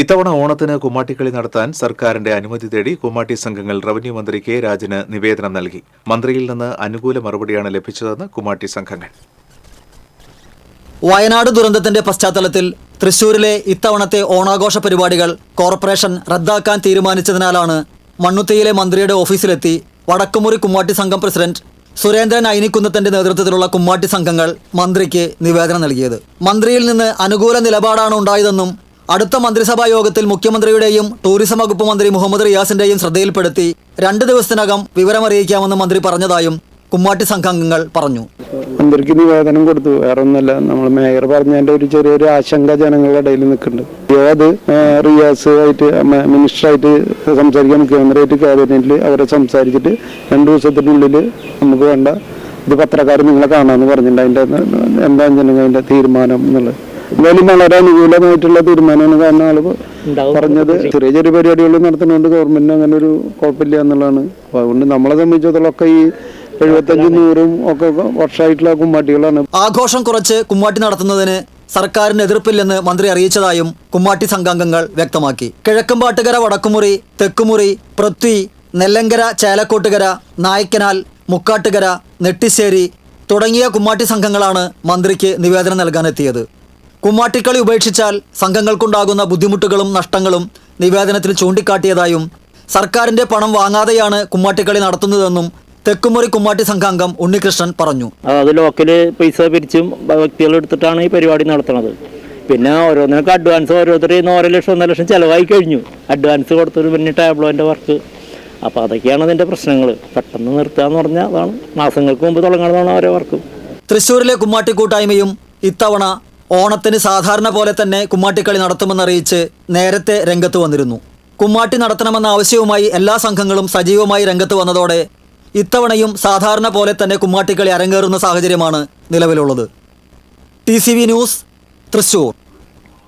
ഇത്തവണ ഓണത്തിന് കുമ്മാട്ടിക്കളി നടത്താൻ സർക്കാരിന്റെ അനുമതി തേടി കുമ്മാട്ടി സംഘങ്ങൾ റവന്യൂ മന്ത്രി കെ രാജന് നിവേദനം നൽകി. മന്ത്രിയിൽ നിന്ന് അനുകൂല മറുപടിയാണ് ലഭിച്ചതെന്ന് കുമ്മാട്ടി സംഘങ്ങൾ. വയനാട് ദുരന്തത്തിന്റെ പശ്ചാത്തലത്തിൽ തൃശൂരിലെ ഇത്തവണത്തെ ഓണാഘോഷ പരിപാടികൾ കോർപ്പറേഷൻ റദ്ദാക്കാൻ തീരുമാനിച്ചതിനാലാണ് മണ്ണുത്തിയിലെ മന്ത്രിയുടെ ഓഫീസിലെത്തി വടക്കുമുറി കുമ്മാട്ടി സംഘം പ്രസിഡന്റ് സുരേന്ദ്രൻ ഐനിക്കുന്നത്തിന്റെ നേതൃത്വത്തിലുള്ള കുമ്മാട്ടി സംഘങ്ങൾ മന്ത്രിക്ക് നിവേദനം നൽകിയത്. മന്ത്രിയിൽ നിന്ന് അനുകൂല നിലപാടാണ് ഉണ്ടായതെന്നും അടുത്ത മന്ത്രിസഭാ യോഗത്തിൽ മുഖ്യമന്ത്രിയുടെയും ടൂറിസം വകുപ്പ് മന്ത്രി മുഹമ്മദ് റിയാസിന്റെയും ശ്രദ്ധയിൽപ്പെടുത്തി രണ്ട് ദിവസത്തിനകം വിവരമറിയിക്കാമെന്ന് മന്ത്രി പറഞ്ഞതായും കുമ്മാട്ടി സംഘാംഗങ്ങൾ പറഞ്ഞു. മന്ത്രിക്ക് നിവേദനം കൊടുത്തു. വേറെ ഒന്നല്ല നമ്മൾ മേയർ പറഞ്ഞതിന്റെ ഒരു ചെറിയൊരു ആശങ്ക ജനങ്ങളുടെ ഇടയിൽ നിൽക്കുന്നുണ്ട്. ഏത് റിയാസ് ആയിട്ട് മിനിസ്റ്ററായിട്ട് സംസാരിക്കാൻ മുഖ്യമന്ത്രിയായിട്ട് ക്യാബിനറ്റിൽ അവരെ സംസാരിച്ചിട്ട് രണ്ടു ദിവസത്തിനുള്ളിൽ നമുക്ക് വേണ്ട ഇത് പത്രക്കാർ നിങ്ങളെ കാണാമെന്ന് പറഞ്ഞിട്ടുണ്ട്. അതിന്റെ എന്താ ജനങ്ങൾ അതിന്റെ തീരുമാനം എന്നുള്ളത്. എന്തായാലും വളരെ അനുകൂലമായിട്ടുള്ള തീരുമാനമാണ് കാരണം ആൾ പറഞ്ഞത് ചെറിയ ചെറിയ പരിപാടികൾ നടത്തുന്നതുകൊണ്ട് ഗവൺമെന്റിന് അങ്ങനെ ഒരു കുഴപ്പമില്ല എന്നുള്ളതാണ്. അപ്പൊ അതുകൊണ്ട് നമ്മളെ സംബന്ധിച്ചിടത്തോളം ഒക്കെ ഈ എഴുപത്തഞ്ചും നൂറും ഒക്കെ വർഷമായിട്ടുള്ള കുമ്മാട്ടികളാണ്. ആഘോഷം കുറച്ച് കുമ്മാട്ടി നടത്തുന്നതിന് സർക്കാരിന് എതിർപ്പില്ലെന്ന് മന്ത്രി അറിയിച്ചതായും കുമ്മാട്ടി സംഘാംഗങ്ങൾ വ്യക്തമാക്കി. കിഴക്കുംപാട്ടുകര വടക്കുമുറി തെക്കുമുറി പൃഥ്വി നെല്ലങ്കര ചേലക്കോട്ടുകര നായ്ക്കനാൽ മുക്കാട്ടുകര നെട്ടിശ്ശേരി തുടങ്ങിയ കുമ്മാട്ടി സംഘങ്ങളാണ് മന്ത്രിക്ക് നിവേദനം നൽകാനെത്തിയത്. കുമ്മാട്ടിക്കളി ഉപേക്ഷിച്ചാൽ സംഘങ്ങൾക്കുണ്ടാകുന്ന ബുദ്ധിമുട്ടുകളും നഷ്ടങ്ങളും നിവേദനത്തിൽ ചൂണ്ടിക്കാട്ടിയതായും സർക്കാരിന്റെ പണം വാങ്ങാതെയാണ് കുമ്മാട്ടിക്കളി നടത്തുന്നതെന്നും തെക്കുമുറി കുമ്മാട്ടി സംഘാംഗം ഉണ്ണികൃഷ്ണൻ പറഞ്ഞു. അത് ലോക്കൽ പൈസ പിരിച്ചും വ്യക്തികളെടുത്തിട്ടാണ് ഈ പരിപാടി നടത്തുന്നത്. പിന്നെ ഓരോന്നിനൊക്കെ അഡ്വാൻസ് ഓരോരുത്തർ ഇന്ന് ഓരോ ലക്ഷം ഒന്നര ലക്ഷം ചിലവായി കഴിഞ്ഞു. അഡ്വാൻസ് കൊടുത്തൊരു പിന്നെ ടാബ്ലോന്റെ വർക്ക് അപ്പോൾ അതൊക്കെയാണ് അതിന്റെ പ്രശ്നങ്ങൾ പെട്ടെന്ന് നിർത്തുക എന്ന് പറഞ്ഞാൽ അതാണ്. മാസങ്ങൾക്ക് മുമ്പ് തുടങ്ങുന്നതാണ് ഓരോ വർക്കും തൃശ്ശൂരിലെ കുമ്മാട്ടി കൂട്ടായ്മയും ഇത്തവണ ഓണത്തിന് സാധാരണ പോലെ തന്നെ കുമ്മാട്ടിക്കളി നടത്തുമെന്നറിയിച്ച് നേരത്തെ രംഗത്ത് വന്നിരുന്നു. കുമ്മാട്ടി നടത്തണമെന്ന ആവശ്യവുമായി എല്ലാ സംഘങ്ങളും സജീവമായി രംഗത്ത് വന്നതോടെ ഇത്തവണയും സാധാരണ പോലെ തന്നെ കുമ്മാട്ടിക്കളി അരങ്ങേറുന്ന സാഹചര്യമാണ് നിലവിലുള്ളത്. T news Thrissur